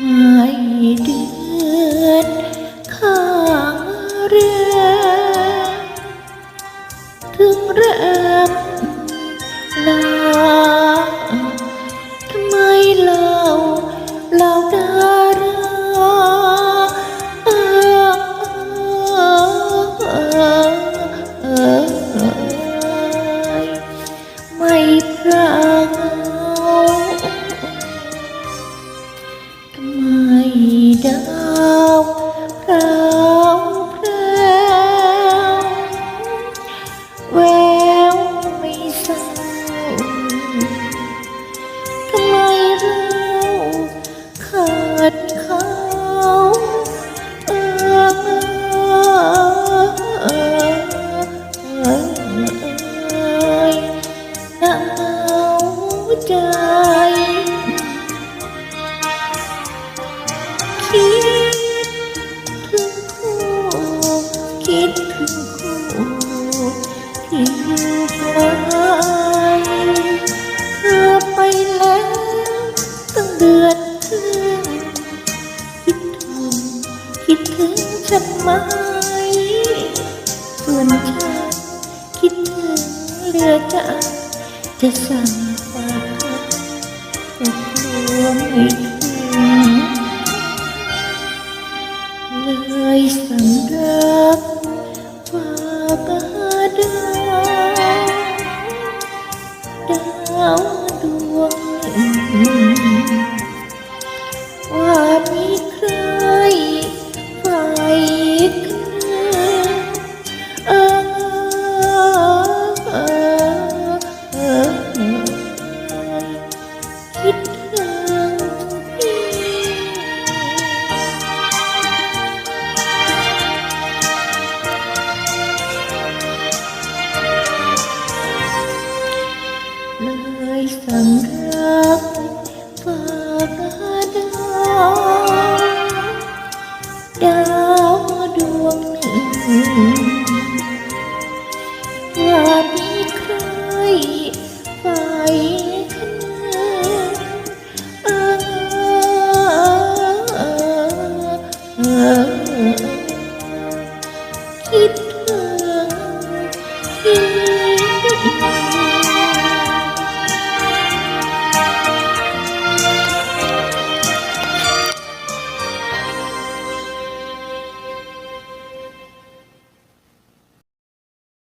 ไม่เดืนข้างเรือถึงเรือ God. คิดถึงคู่ที่อยู่ไกลเธอไปแล้วตั้งเดือนครึ่งคิดถึงคิดถึงฉันไหมส่วนฉันคิดถึงเหลือใจจะสั่งฝากก็กลัวไม่ ยสั่งรักฝากหาดาวดาวดวงหนึ่งว่ามีใครไฟกันเออเออเออาว